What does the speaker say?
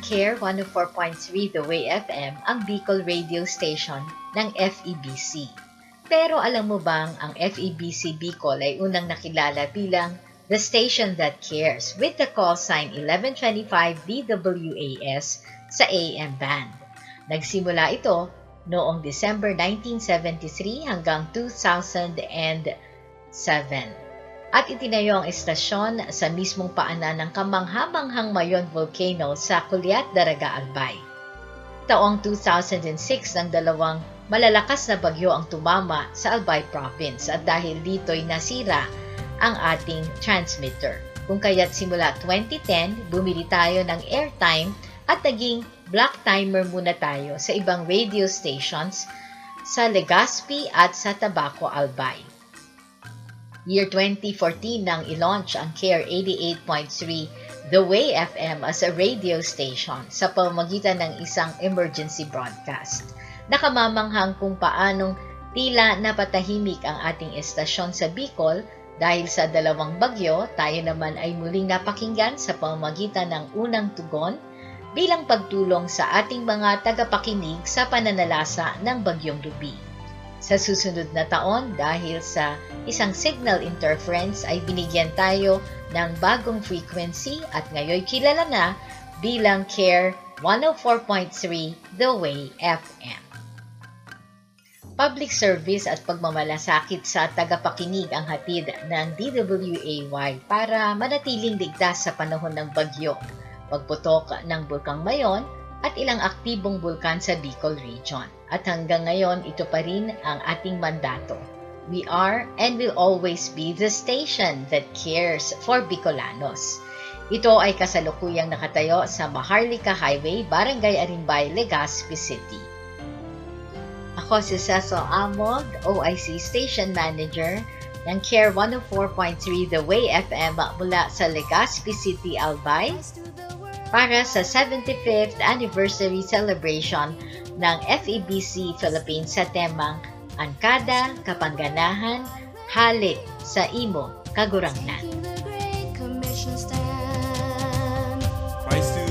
CARE 104.3 The Way FM ang Bicol radio station ng FEBC. Pero alam mo bang ang FEBC Bicol ay unang nakilala bilang the station that cares with the call sign 1125 DWAS sa AM band. Nagsimula ito noong December 1973 hanggang 2007 at itinayo ang estasyon sa mismong paanan ng kamanghamanghang Mayon Volcano sa Kuliat, Daraga, Albay. Taong 2006 ng dalawang malalakas na bagyo ang tumama sa Albay Province at dahil dito'y nasira ang ating transmitter. Kung kaya't simula 2010, bumili tayo ng airtime at naging black timer muna tayo sa ibang radio stations sa Legazpi at sa Tabaco, Albay. Year 2014 nang ilaunch ang CARE 88.3 The Way FM as a radio station sa pamamagitan ng isang emergency broadcast. Nakamamanghang kung paanong tila napatahimik ang ating estasyon sa Bicol dahil sa dalawang bagyo, tayo naman ay muling napakinggan sa pamamagitan ng unang tugon bilang pagtulong sa ating mga tagapakinig sa pananalasa ng Bagyong Ruby. Sa susunod na taon, dahil sa isang signal interference ay binigyan tayo ng bagong frequency at ngayon kilala na bilang CARE 104.3 The Way FM. Public service at pagmamalasakit sa tagapakinig ang hatid ng DWAY para manatiling ligtas sa panahon ng bagyo, pagputok ng Bulkang Mayon at ilang aktibong bulkan sa Bicol Region. At hanggang ngayon, ito pa rin ang ating mandato. We are and will always be the station that cares for Bicolanos. Ito ay kasalukuyang nakatayo sa Maharlika Highway, Barangay Arimbay, Legazpi City. Ako si Cecil Amog, OIC Station Manager ng CARE 104.3 The Way FM mula sa Legazpi City, Albay para sa 75th anniversary celebration ng FEBC Philippines sa temang Angkada, Kapangganahan, Halik sa Imo, Kagurangnan. Price to